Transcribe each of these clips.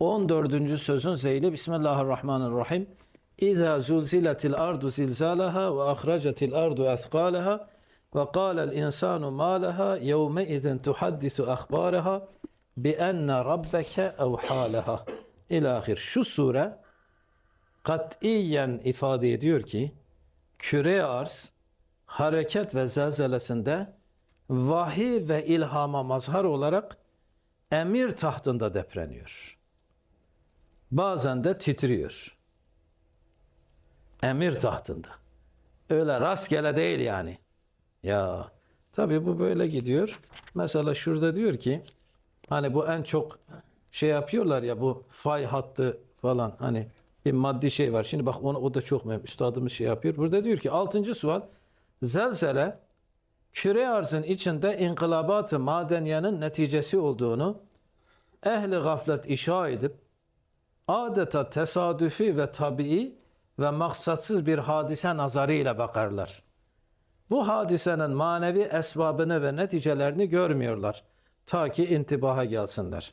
14. sözün zeyli Bismillahirrahmanirrahim. İza zulziletil ardu zilzalaha ve ahracetil ardu athqalaha ve qâlel insanu ma leha yevme izen tuhaddisu akhbaraha bi enne rabbeke evhâleha. İlahir. Şu sure katiyen ifade ediyor ki küre arz hareket ve zelzelesinde vahiy ve ilhama mazhar olarak emir tahtında depreniyor. Bazen de titriyor. Emir tahtında. Öyle rastgele değil yani. Ya tabii bu böyle gidiyor. Mesela şurada diyor ki hani bu en çok şey yapıyorlar ya bu fay hattı falan hani bir maddi şey var. Şimdi bak onu o da çok mühim. Üstadımız şey yapıyor. Burada diyor ki 6. sual zelzele küre arzın içinde inkılabat-ı madeniyenin neticesi olduğunu ehli gaflet işa edip adeta tesadüfi ve tabii ve maksatsız bir hadise nazarıyla bakarlar. Bu hadisenin manevi esbabını ve neticelerini görmüyorlar. Ta ki intibaha gelsinler.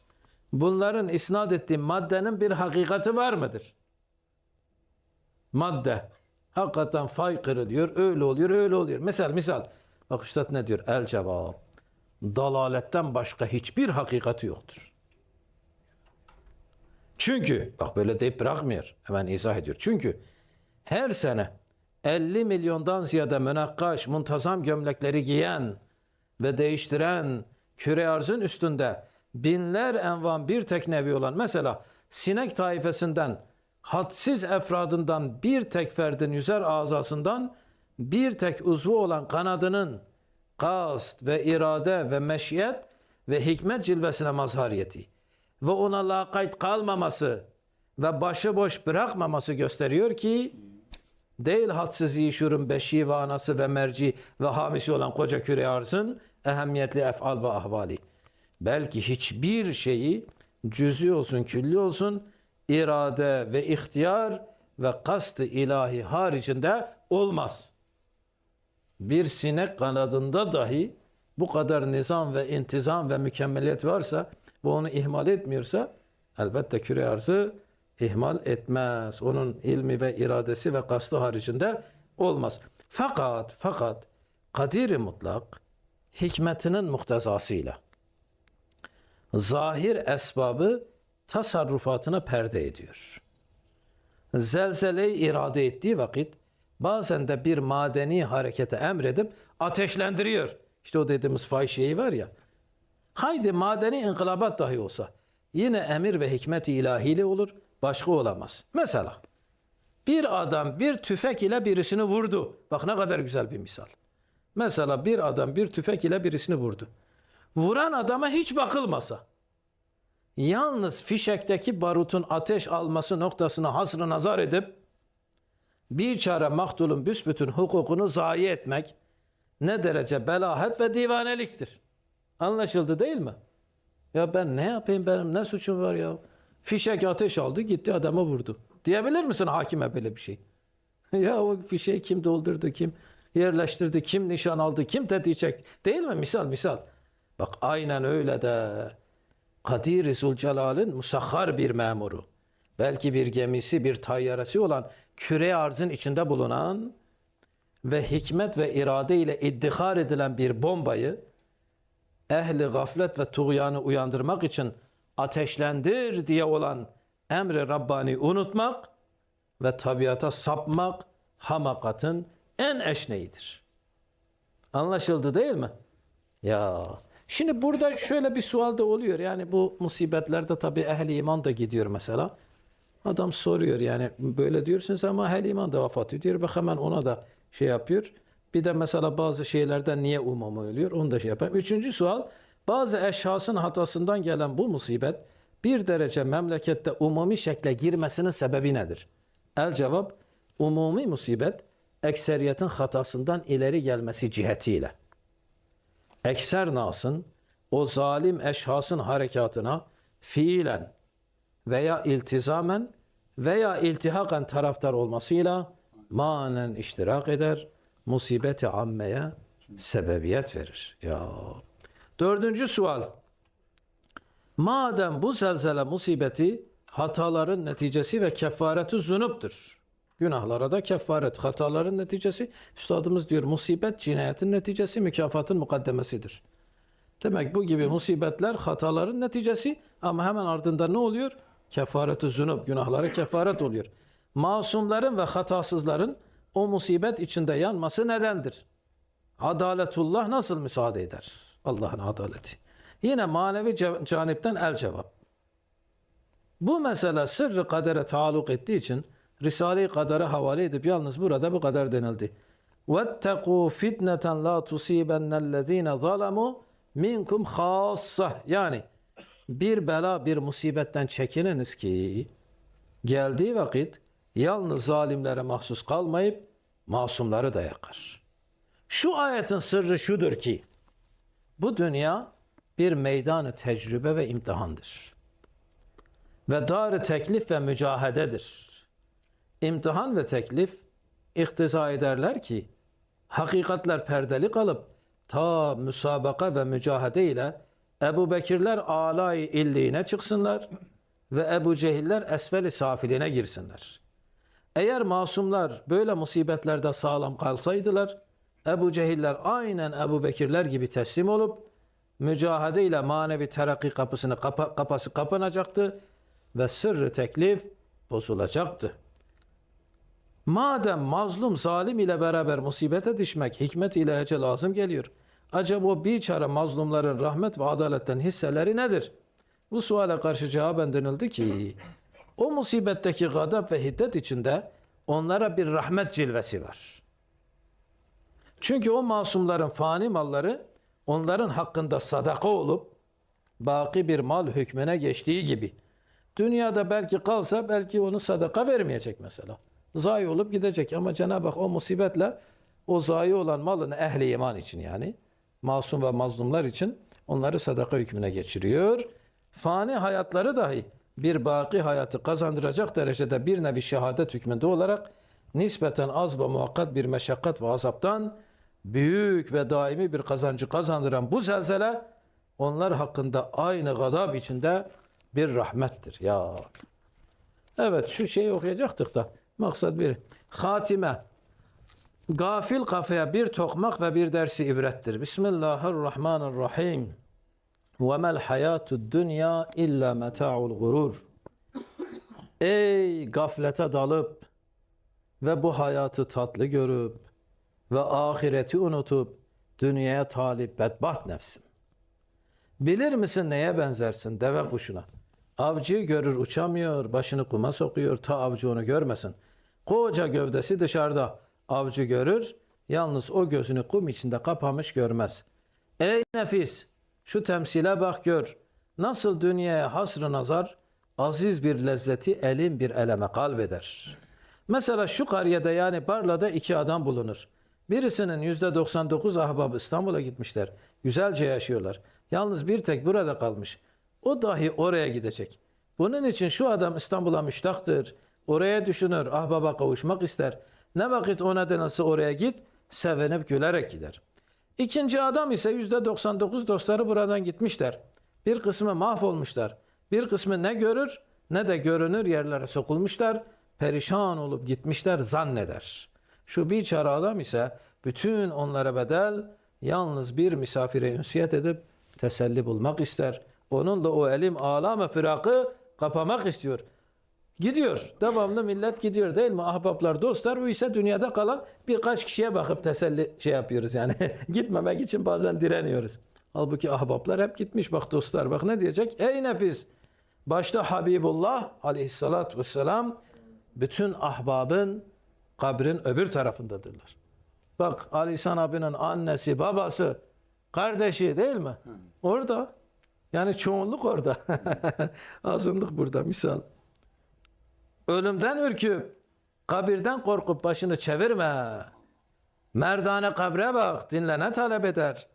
Bunların isnat ettiği maddenin bir hakikati var mıdır? Madde. Hakikaten fay kırılıyor, öyle oluyor, öyle oluyor. Misal, misal. Bak Üstad ne diyor? El cevap. Dalaletten başka hiçbir hakikati yoktur. Çünkü, bak böyle deyip bırakmıyor. Hemen izah ediyor. Çünkü her sene 50 milyondan ziyade münakkaş, muntazam gömlekleri giyen ve değiştiren küre arzın üstünde binler envan bir tek nevi olan mesela sinek taifesinden hadsiz efradından bir tek ferdin yüzer azasından bir tek uzvu olan kanadının kast ve irade ve meşiyet ve hikmet cilvesine mazhariyeti ve ona lakayt kalmaması ve başıboş bırakmaması gösteriyor ki değil hadsiz yişurun beşi ve anası ve merci ve hamisi olan koca küre arzın ehemmiyetli efal ve ahvali. Belki hiçbir şeyi cüz'i olsun, külli olsun irade ve ihtiyar ve kast-ı ilahi haricinde olmaz. Bir sinek kanadında dahi bu kadar nizam ve intizam ve mükemmeliyet varsa bu onu ihmal etmiyorsa elbette küre arzı ihmal etmez. Onun ilmi ve iradesi ve kastı haricinde olmaz. Fakat fakat kadiri mutlak hikmetinin muhtezasıyla zahir esbabı tasarrufatına perde ediyor. Zelzeleyi irade ettiği vakit bazen de bir madeni harekete emredip ateşlendiriyor. İşte o dediğimiz fay şeyi var ya. Haydi madeni inkılabat dahi olsa yine emir ve hikmet-i ilahiyle olur, başka olamaz. Mesela bir adam bir tüfek ile birisini vurdu. Bak ne kadar güzel bir misal. Mesela bir adam bir tüfek ile birisini vurdu. Vuran adama hiç bakılmasa, yalnız fişekteki barutun ateş alması noktasına hasrı nazar edip bir çare maktulun büsbütün hukukunu zayi etmek ne derece belahet ve divaneliktir. Anlaşıldı değil mi? Ya ben ne yapayım benim ne suçum var ya? Fişek ateş aldı gitti adamı vurdu. Diyebilir misin hakime böyle bir şey? ya o fişeği kim doldurdu, kim yerleştirdi, kim nişan aldı, kim tetiği çekti. Değil mi? Misal misal. Bak aynen öyle de Kadir-i Zülcelal'in musahhar bir memuru. Belki bir gemisi, bir tayyaresi olan küre arzın içinde bulunan ve hikmet ve irade ile iddihar edilen bir bombayı ehli gaflet ve tuğyanı uyandırmak için ateşlendir diye olan emri Rabbani unutmak ve tabiata sapmak hamakatın en eşneğidir. Anlaşıldı değil mi? Ya şimdi burada şöyle bir sual da oluyor. Yani bu musibetlerde tabii ehli iman da gidiyor mesela. Adam soruyor yani böyle diyorsunuz ama ehli iman da vefat ediyor. Bak hemen ona da şey yapıyor. Bir de mesela bazı şeylerden niye umum oluyor onu da şey yapar. Üçüncü sual bazı eşhasın hatasından gelen bu musibet bir derece memlekette umumi şekle girmesinin sebebi nedir? El cevap umumi musibet ekseriyetin hatasından ileri gelmesi cihetiyle. Ekser nasın o zalim eşhasın harekatına fiilen veya iltizamen veya iltihaken taraftar olmasıyla manen iştirak eder, musibeti ammeye sebebiyet verir. Ya. Dördüncü sual. Madem bu zelzele musibeti hataların neticesi ve kefareti zunuptur. Günahlara da kefaret, hataların neticesi. Üstadımız diyor musibet cinayetin neticesi, mükafatın mukaddemesidir. Demek bu gibi musibetler hataların neticesi ama hemen ardında ne oluyor? Kefareti zunub, günahları kefaret oluyor. Masumların ve hatasızların o musibet içinde yanması nedendir? Adaletullah nasıl müsaade eder? Allah'ın adaleti. Yine manevi ce- canipten el cevap. Bu mesele sırrı kadere taalluk ettiği için Risale-i Kader'e havale edip yalnız burada bu kadar denildi. وَاتَّقُوا فِتْنَةً لَا تُصِيبَنَّ الَّذ۪ينَ ظَلَمُوا minkum خَاصَّةً Yani bir bela, bir musibetten çekininiz ki geldiği vakit yalnız zalimlere mahsus kalmayıp masumları da yakar. Şu ayetin sırrı şudur ki bu dünya bir meydanı tecrübe ve imtihandır. Ve dar teklif ve mücahededir. İmtihan ve teklif iktiza ederler ki hakikatler perdeli kalıp ta müsabaka ve mücahede ile Ebu Bekirler alay illiğine çıksınlar ve Ebu Cehiller esfeli safiline girsinler. Eğer masumlar böyle musibetlerde sağlam kalsaydılar, Ebu Cehiller aynen Ebu Bekirler gibi teslim olup, mücahede ile manevi terakki kapısını kapa- kapası kapanacaktı ve sırrı teklif bozulacaktı. Madem mazlum zalim ile beraber musibete düşmek hikmet ile ece lazım geliyor. Acaba o biçare mazlumların rahmet ve adaletten hisseleri nedir? Bu suale karşı cevaben denildi ki o musibetteki gadap ve hiddet içinde onlara bir rahmet cilvesi var. Çünkü o masumların fani malları onların hakkında sadaka olup baki bir mal hükmüne geçtiği gibi dünyada belki kalsa belki onu sadaka vermeyecek mesela. Zayi olup gidecek ama Cenab-ı Hak o musibetle o zayi olan malını ehli iman için yani masum ve mazlumlar için onları sadaka hükmüne geçiriyor. Fani hayatları dahi bir baki hayatı kazandıracak derecede bir nevi şehadet hükmünde olarak nispeten az ve muhakkat bir meşakkat ve azaptan büyük ve daimi bir kazancı kazandıran bu zelzele onlar hakkında aynı gadab içinde bir rahmettir. Ya Evet şu şeyi okuyacaktık da maksat bir. Hatime. Gafil kafaya bir tokmak ve bir dersi ibrettir. Bismillahirrahmanirrahim. Mel hayatu dünya illa meta'ul gurur. Ey gaflete dalıp ve bu hayatı tatlı görüp ve ahireti unutup dünyaya talip bedbaht nefsim. Bilir misin neye benzersin deve kuşuna? Avcıyı görür uçamıyor, başını kuma sokuyor ta avcı onu görmesin. Koca gövdesi dışarıda. Avcı görür, yalnız o gözünü kum içinde kapamış görmez. Ey nefis, şu temsile bak gör. Nasıl dünyaya hasrı nazar, aziz bir lezzeti elin bir eleme kalbeder. Mesela şu kariyede yani Barla'da iki adam bulunur. Birisinin yüzde 99 ahbabı İstanbul'a gitmişler. Güzelce yaşıyorlar. Yalnız bir tek burada kalmış. O dahi oraya gidecek. Bunun için şu adam İstanbul'a müştaktır. Oraya düşünür, ahbaba kavuşmak ister. Ne vakit o nedense oraya git, sevinip gülerek gider. İkinci adam ise yüzde 99 dostları buradan gitmişler. Bir kısmı mahvolmuşlar. Bir kısmı ne görür ne de görünür yerlere sokulmuşlar. Perişan olup gitmişler zanneder. Şu biçare adam ise bütün onlara bedel yalnız bir misafire ünsiyet edip teselli bulmak ister. Onunla o elim alame firakı kapamak istiyor. Gidiyor. Devamlı millet gidiyor değil mi? Ahbaplar, dostlar. O ise dünyada kalan birkaç kişiye bakıp teselli şey yapıyoruz yani. Gitmemek için bazen direniyoruz. Halbuki ahbaplar hep gitmiş. Bak dostlar bak ne diyecek? Ey nefis! Başta Habibullah aleyhissalatü vesselam bütün ahbabın kabrin öbür tarafındadırlar. Bak Ali İhsan abinin annesi, babası, kardeşi değil mi? Orada. Yani çoğunluk orada. Azınlık burada misal. Ölümden ürküp, kabirden korkup başını çevirme. Merdane kabre bak, dinle ne talep eder.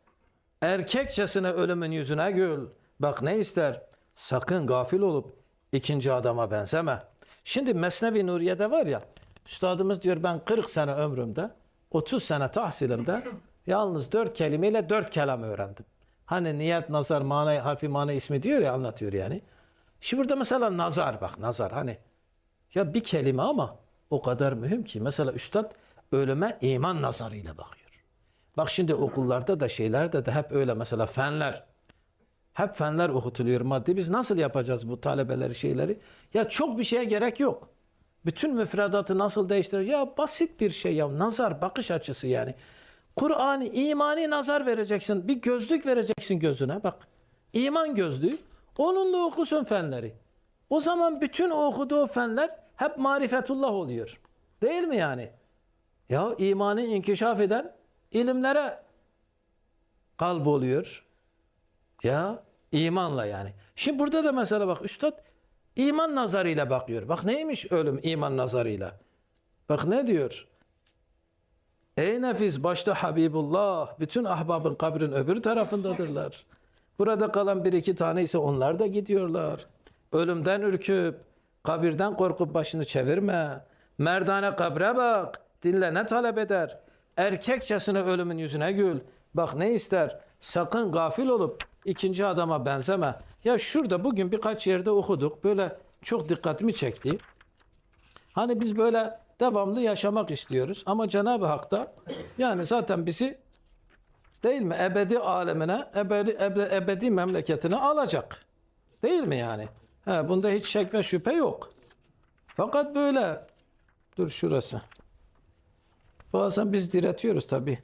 Erkekçesine ölümün yüzüne gül. Bak ne ister. Sakın gafil olup ikinci adama benzeme. Şimdi Mesnevi Nuriye'de var ya, üstadımız diyor ben 40 sene ömrümde, 30 sene tahsilimde yalnız 4 kelimeyle 4 kelam öğrendim. Hani niyet, nazar, mana, harfi, mana ismi diyor ya anlatıyor yani. Şimdi burada mesela nazar bak nazar hani ya bir kelime ama o kadar mühim ki mesela üstad ölüme iman nazarıyla bakıyor. Bak şimdi okullarda da şeylerde de hep öyle mesela fenler. Hep fenler okutuluyor maddi. Biz nasıl yapacağız bu talebeleri şeyleri? Ya çok bir şeye gerek yok. Bütün müfredatı nasıl değiştirir? Ya basit bir şey ya. Nazar, bakış açısı yani. Kur'an'ı, imani nazar vereceksin. Bir gözlük vereceksin gözüne. Bak. iman gözlüğü. Onunla okusun fenleri. O zaman bütün o okuduğu fenler hep marifetullah oluyor. Değil mi yani? Ya imanı inkişaf eden ilimlere kalp oluyor. Ya imanla yani. Şimdi burada da mesela bak üstad iman nazarıyla bakıyor. Bak neymiş ölüm iman nazarıyla. Bak ne diyor? Ey nefis başta Habibullah bütün ahbabın kabrin öbür tarafındadırlar. Burada kalan bir iki tane ise onlar da gidiyorlar. Ölümden ürküp kabirden korkup başını çevirme. Merdane kabre bak. Dinle ne talep eder. Erkekçesine ölümün yüzüne gül. Bak ne ister. Sakın gafil olup ikinci adama benzeme. Ya şurada bugün birkaç yerde okuduk. Böyle çok dikkatimi çekti. Hani biz böyle devamlı yaşamak istiyoruz. Ama Cenab-ı Hak da yani zaten bizi değil mi ebedi alemine, ebedi, ebedi memleketine alacak. Değil mi yani? He, bunda hiç şek ve şüphe yok. Fakat böyle dur şurası. Bazen biz diretiyoruz tabi.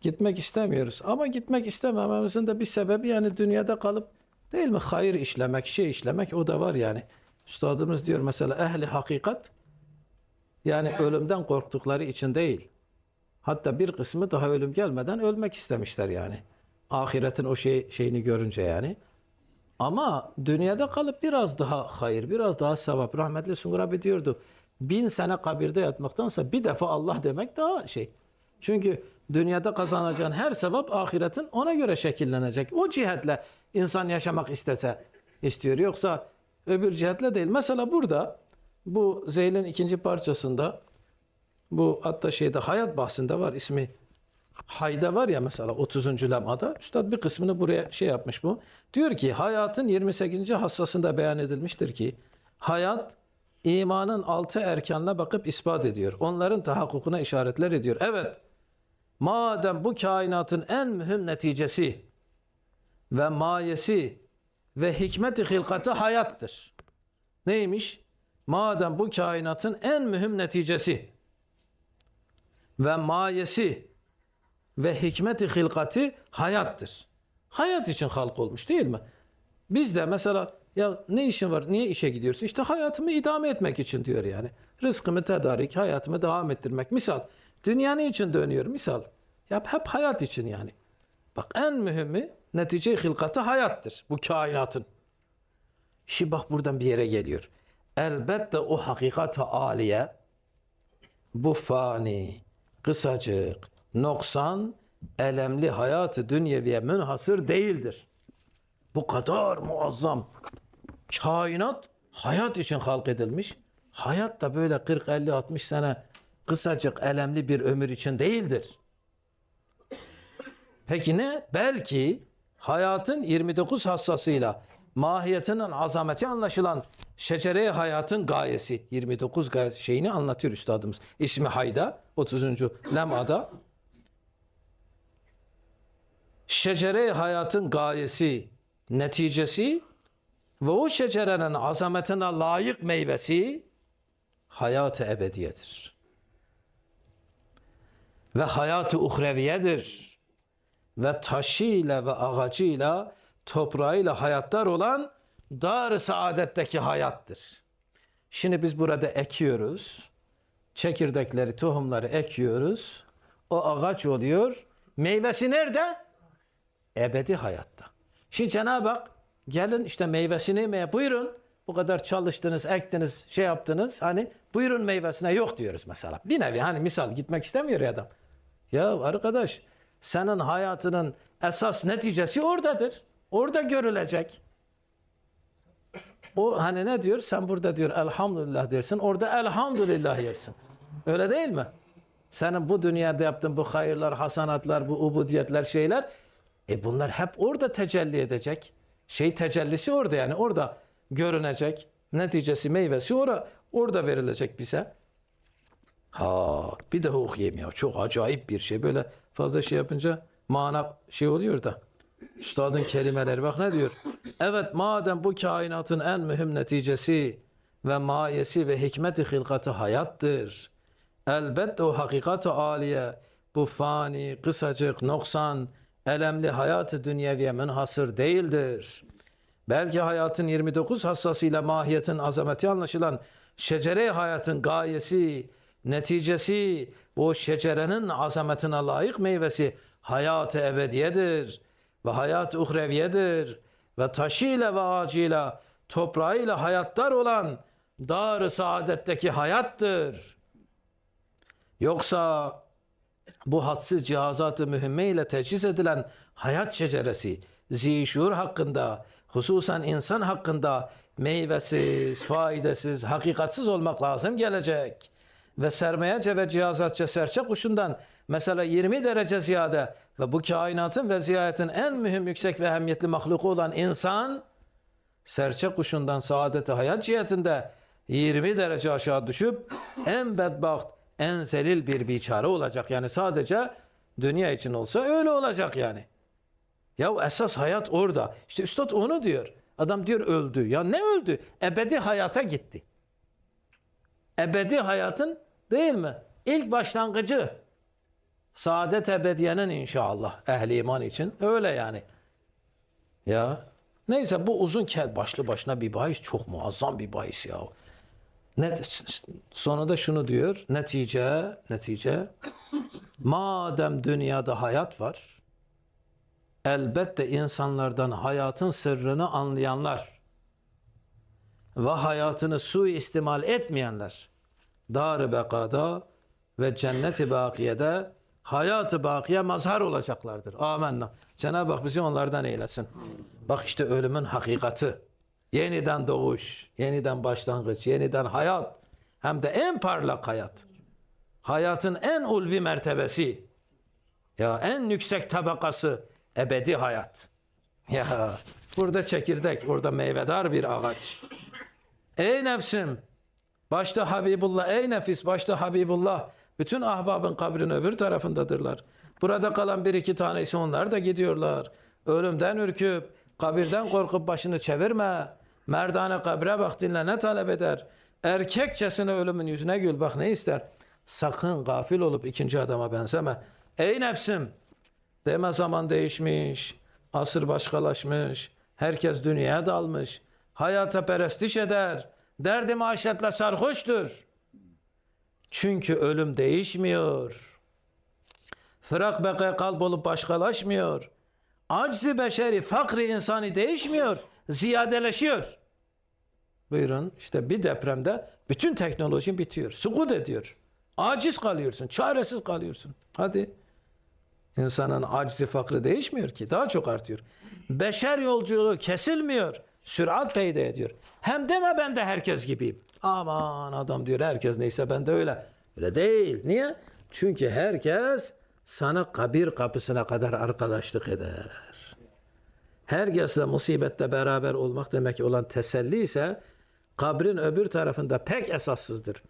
Gitmek istemiyoruz. Ama gitmek istemememizin de bir sebebi yani dünyada kalıp değil mi? Hayır işlemek, şey işlemek o da var yani. Üstadımız diyor mesela ehli hakikat yani ölümden korktukları için değil. Hatta bir kısmı daha ölüm gelmeden ölmek istemişler yani. Ahiretin o şey şeyini görünce yani. Ama dünyada kalıp biraz daha hayır, biraz daha sevap. Rahmetli Sungur abi diyordu. Bin sene kabirde yatmaktansa bir defa Allah demek daha şey. Çünkü dünyada kazanacağın her sevap ahiretin ona göre şekillenecek. O cihetle insan yaşamak istese istiyor. Yoksa öbür cihetle değil. Mesela burada bu Zeyl'in ikinci parçasında bu hatta şeyde hayat bahsinde var ismi Hayda var ya mesela 30. lemada. Üstad bir kısmını buraya şey yapmış bu. Diyor ki hayatın 28. hassasında beyan edilmiştir ki hayat imanın altı erkanına bakıp ispat ediyor. Onların tahakkukuna işaretler ediyor. Evet madem bu kainatın en mühim neticesi ve mayesi ve hikmeti hilkatı hayattır. Neymiş? Madem bu kainatın en mühim neticesi ve mayesi ve hikmeti hilkati hayattır. Hayat için halk olmuş değil mi? Biz de mesela ya ne işin var? Niye işe gidiyorsun? İşte hayatımı idame etmek için diyor yani. Rızkımı tedarik, hayatımı devam ettirmek. Misal dünya ne için dönüyor? Misal. Ya hep hayat için yani. Bak en mühimi netice hilkatı hayattır. Bu kainatın. Şimdi bak buradan bir yere geliyor. Elbette o hakikat-ı aliye bu fani, kısacık, noksan, elemli hayatı dünyeviye münhasır değildir. Bu kadar muazzam. Kainat hayat için halk edilmiş. Hayat da böyle 40, 50, 60 sene kısacık elemli bir ömür için değildir. Peki ne? Belki hayatın 29 hassasıyla mahiyetinin azameti anlaşılan şecere hayatın gayesi 29 gayesi şeyini anlatıyor üstadımız. İsmi Hayda 30. lemada şecere hayatın gayesi, neticesi ve o şecerenin azametine layık meyvesi hayat-ı ebediyedir. Ve hayat-ı uhreviyedir. Ve taşıyla ve ağacıyla, toprağıyla hayatlar olan dar-ı saadetteki hayattır. Şimdi biz burada ekiyoruz. Çekirdekleri, tohumları ekiyoruz. O ağaç oluyor. Meyvesi nerede? Ebedi hayatta. Şimdi Cenab-ı Hak gelin işte meyvesini yemeye buyurun. Bu kadar çalıştınız, ektiniz, şey yaptınız. Hani buyurun meyvesine yok diyoruz mesela. Bir nevi hani misal gitmek istemiyor ya adam. Ya arkadaş senin hayatının esas neticesi oradadır. Orada görülecek. O hani ne diyor? Sen burada diyor elhamdülillah dersin. Orada elhamdülillah yersin. Öyle değil mi? Senin bu dünyada yaptığın bu hayırlar, hasanatlar, bu ubudiyetler şeyler e bunlar hep orada tecelli edecek. Şey tecellisi orada yani orada görünecek. Neticesi meyvesi ora, orada verilecek bize. Ha bir daha okuyayım ya. Çok acayip bir şey. Böyle fazla şey yapınca mana şey oluyor da. Üstadın kelimeleri bak ne diyor? Evet madem bu kainatın en mühim neticesi ve mayesi ve hikmeti hilkatı hayattır. Elbette o hakikat-ı aliye bu fani, kısacık, noksan, elemli hayatı dünyeviye münhasır değildir. Belki hayatın 29 hassasıyla mahiyetin azameti anlaşılan şecere hayatın gayesi, neticesi, bu şecerenin azametine layık meyvesi hayat-ı ebediyedir ve hayat-ı uhreviyedir ve taşıyla ve ağacıyla, toprağıyla hayatlar olan dar-ı saadetteki hayattır. Yoksa bu hadsiz cihazat-ı mühimme ile teçhiz edilen hayat şeceresi, zişur hakkında, hususen insan hakkında meyvesiz, faydasız, hakikatsiz olmak lazım gelecek. Ve sermayece ve cihazatça serçe kuşundan mesela 20 derece ziyade ve bu kainatın ve ziyaretin en mühim, yüksek ve ehemmiyetli mahluku olan insan, serçe kuşundan saadeti hayat cihetinde 20 derece aşağı düşüp en bedbaht, en zelil bir biçare olacak. Yani sadece dünya için olsa öyle olacak yani. Ya esas hayat orada. İşte üstad onu diyor. Adam diyor öldü. Ya ne öldü? Ebedi hayata gitti. Ebedi hayatın değil mi? İlk başlangıcı. Saadet ebediyenin inşallah ehli iman için. Öyle yani. Ya neyse bu uzun kel başlı başına bir bahis çok muazzam bir bahis ya. Ne, sonra da şunu diyor. Netice, netice. Madem dünyada hayat var, elbette insanlardan hayatın sırrını anlayanlar ve hayatını suistimal etmeyenler dar-ı bekada ve cennet-i bakiyede hayat-ı bakiye mazhar olacaklardır. Amenna. Cenab-ı Hak bizi onlardan eylesin. Bak işte ölümün hakikati. Yeniden doğuş, yeniden başlangıç, yeniden hayat. Hem de en parlak hayat. Hayatın en ulvi mertebesi. Ya en yüksek tabakası ebedi hayat. Ya burada çekirdek, orada meyvedar bir ağaç. Ey nefsim, başta Habibullah, ey nefis, başta Habibullah. Bütün ahbabın kabrin öbür tarafındadırlar. Burada kalan bir iki tanesi onlar da gidiyorlar. Ölümden ürküp, kabirden korkup başını çevirme. Merdane kabre bak dinle ne talep eder. Erkekçesine ölümün yüzüne gül bak ne ister. Sakın gafil olup ikinci adama benzeme. Ey nefsim, Deme zaman değişmiş, asır başkalaşmış, herkes dünyaya dalmış, hayata perestiş eder, derdi maişetle sarhoştur. Çünkü ölüm değişmiyor. Fırak beka kalp olup başkalaşmıyor. Aczi beşeri, fakri insani değişmiyor, ziyadeleşiyor. Buyurun işte bir depremde bütün teknolojin bitiyor, sukut ediyor. Aciz kalıyorsun, çaresiz kalıyorsun. Hadi. İnsanın aczi fakrı değişmiyor ki. Daha çok artıyor. Beşer yolculuğu kesilmiyor. Sürat peyda ediyor. Hem deme ben de herkes gibiyim. Aman adam diyor herkes neyse ben de öyle. Öyle değil. Niye? Çünkü herkes sana kabir kapısına kadar arkadaşlık eder. Herkesle musibette beraber olmak demek olan teselli ise kabrin öbür tarafında pek esassızdır.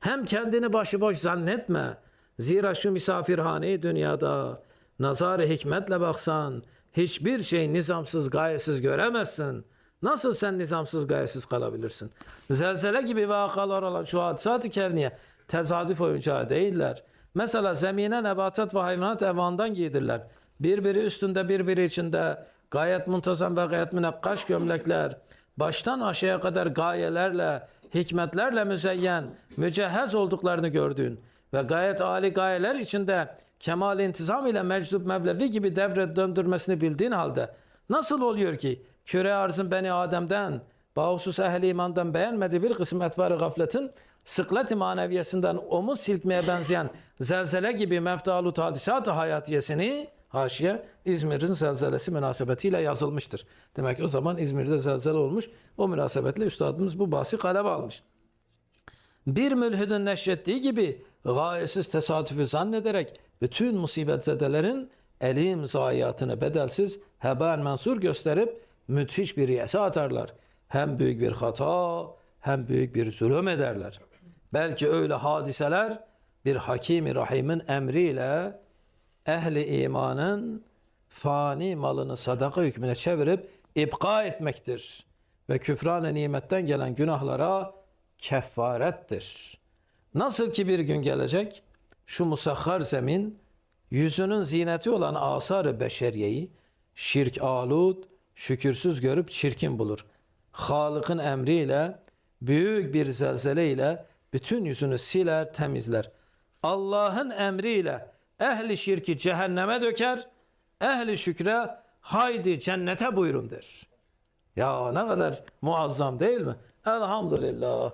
Hem kendini başıboş zannetme. Zira şu misafirhaneyi dünyada nazar hikmetle baksan hiçbir şey nizamsız gayesiz göremezsin. Nasıl sen nizamsız gayesiz kalabilirsin? Zelzele gibi vakalar olan şu hadisat-ı kevniye tezadüf oyuncağı değiller. Mesela zemine nebatat ve hayvanat evandan giydirler. Birbiri üstünde birbiri içinde gayet muntazam ve gayet münakkaş gömlekler. Baştan aşağıya kadar gayelerle, hikmetlerle müzeyyen, mücehhez olduklarını gördüğün ve gayet âli gayeler içinde kemal intizam ile meczup mevlevi gibi devre döndürmesini bildiğin halde nasıl oluyor ki küre arzın beni Adem'den bahusus ehli imandan beğenmediği bir kısım etvarı gafletin sıklet-i maneviyesinden omuz silkmeye benzeyen zelzele gibi meftalut hadisat-ı hayatiyesini haşiye İzmir'in zelzelesi münasebetiyle yazılmıştır. Demek ki o zaman İzmir'de zelzele olmuş. O münasebetle üstadımız bu bahsi kaleme almış. Bir mülhidin neşrettiği gibi gayesiz tesadüfü zannederek bütün musibetzedelerin elim zayiatını bedelsiz heban mensur gösterip müthiş bir yese atarlar. hem büyük bir hata hem büyük bir zulüm ederler. Belki öyle hadiseler bir Hakimi Rahim'in emriyle ehli imanın fani malını sadaka hükmüne çevirip ipka etmektir. Ve küfran nimetten gelen günahlara kefarettir. Nasıl ki bir gün gelecek şu musahhar zemin yüzünün zineti olan asar-ı beşeriyeyi şirk alud, şükürsüz görüp çirkin bulur. Halık'ın emriyle büyük bir zelzele ile bütün yüzünü siler, temizler. Allah'ın emriyle ehli şirki cehenneme döker, ehli şükre haydi cennete buyurun der. Ya ne kadar muazzam değil mi? Elhamdülillah.